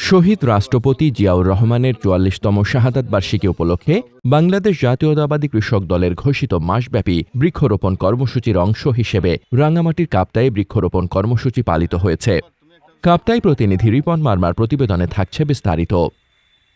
শহীদ রাষ্ট্রপতি জিয়াউর রহমানের চুয়াল্লিশতম শাহাদাত বার্ষিকী উপলক্ষে বাংলাদেশ জাতীয়তাবাদী কৃষক দলের ঘোষিত মাসব্যাপী বৃক্ষরোপণ কর্মসূচির অংশ হিসেবে রাঙ্গামাটির কাপ্তায় বৃক্ষরোপণ কর্মসূচি পালিত হয়েছে। কাপ্তাই প্রতিনিধি রিপন মার্মার প্রতিবেদনে থাকছে বিস্তারিত।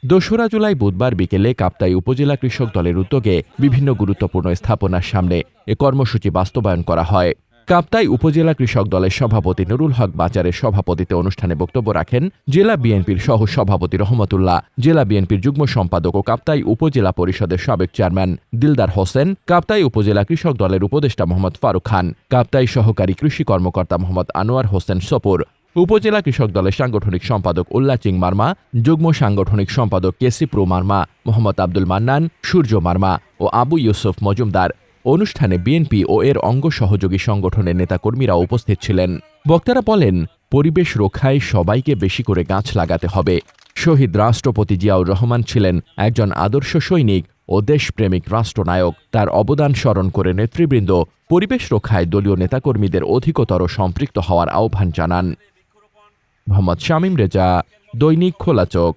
দোসরা জুলাই বুধবার বিকেলে কাপ্তাই উপজেলা কৃষক দলের উদ্যোগে বিভিন্ন গুরুত্বপূর্ণ স্থাপনার সামনে এ কর্মসূচি বাস্তবায়ন করা হয়। কাপ্তাই উপজেলা কৃষক দলের সভাপতি নুরুল হক বাজারের সভাপতিতে অনুষ্ঠানে বক্তব্য রাখেন জেলা বিএনপির সহ সভাপতি রহমতুল্লাহ, জেলা বিএনপির যুগ্ম সম্পাদক ও কাপ্তাই উপজেলা পরিষদের সাবেক চেয়ারম্যান দিলদার হোসেন, কাপ্তাই উপজেলা কৃষক দলের উপদেষ্টা মোহাম্মদ ফারুক খান, কাপ্তাই সহকারী কৃষি কর্মকর্তা মোহাম্মদ আনোয়ার হোসেন সপুর, উপজেলা কৃষক দলের সাংগঠনিক সম্পাদক উল্লা চিং মার্মা, যুগ্ম সাংগঠনিক সম্পাদক কেসি কেসিপ্রু মার্মা, মোহাম্মদ আব্দুল মান্নান, সূর্য মার্মা ও আবু ইউসুফ মজুমদার। অনুষ্ঠানে বিএনপি ও এর অঙ্গ সহযোগী সংগঠনের নেতাকর্মীরা উপস্থিত ছিলেন। বক্তারা বলেন, পরিবেশ রক্ষায় সবাইকে বেশি করে গাছ লাগাতে হবে। শহীদ রাষ্ট্রপতি জিয়াউর রহমান ছিলেন একজন আদর্শ সৈনিক ও দেশপ্রেমিক রাষ্ট্রনায়ক। তার অবদান স্মরণ করে নেতৃবৃন্দ পরিবেশ রক্ষায় দলীয় নেতাকর্মীদের অধিকতর সম্পৃক্ত হওয়ার আহ্বান জানান। মোহাম্মদ শামীম রেজা, দৈনিক খোলা চোখ।